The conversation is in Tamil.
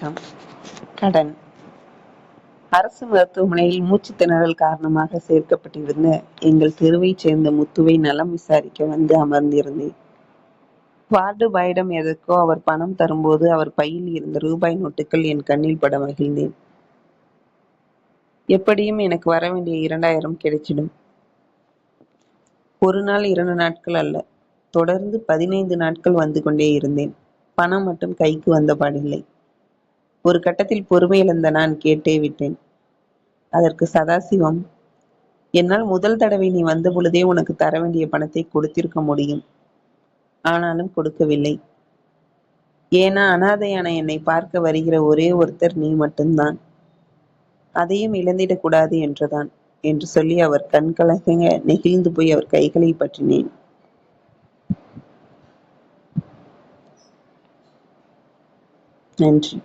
வணக்கம். கடன். அரசு மருத்துவமனையில் மூச்சு திணறல் காரணமாக சேர்க்கப்பட்டிருந்த எங்கள் தெருவைச் சேர்ந்த முத்துவை நலம் விசாரிக்க வந்து அமர்ந்திருந்தேன். வார்டு பாயிடம் எதற்கோ அவர் பணம் தரும்போது அவர் பையில் இருந்த ரூபாய் நோட்டுகள் என் கண்ணில் பட மகிழ்ந்தேன். எப்படியும் எனக்கு வர வேண்டிய இரண்டாயிரம் கிடைச்சிடும். ஒரு நாள் இரண்டு நாட்கள் அல்ல தொடர்ந்து பதினைந்து நாட்கள் வந்து கொண்டே இருந்தேன். பணம் மட்டும் கைக்கு வந்த பாடில்லை ஒரு கட்டத்தில் பொறுமையிழந்த நான் கேட்டே விட்டேன். அதற்கு சதாசிவம் என்னால் முதல் தடவை நீ வந்த பொழுதே உனக்கு தர வேண்டிய பணத்தை கொடுத்திருக்க முடியும். ஆனாலும் கொடுக்கவில்லை. ஏன்னா அனாதையான என்னை பார்க்க வருகிற ஒரே ஒருத்தர் நீ மட்டும்தான். அதையும் இழந்திடக்கூடாது என்றுதான் என்று சொல்லி அவர் கண்கலக நெகிழ்ந்து போய் அவர் கைகளை பற்றினேன். நன்றி.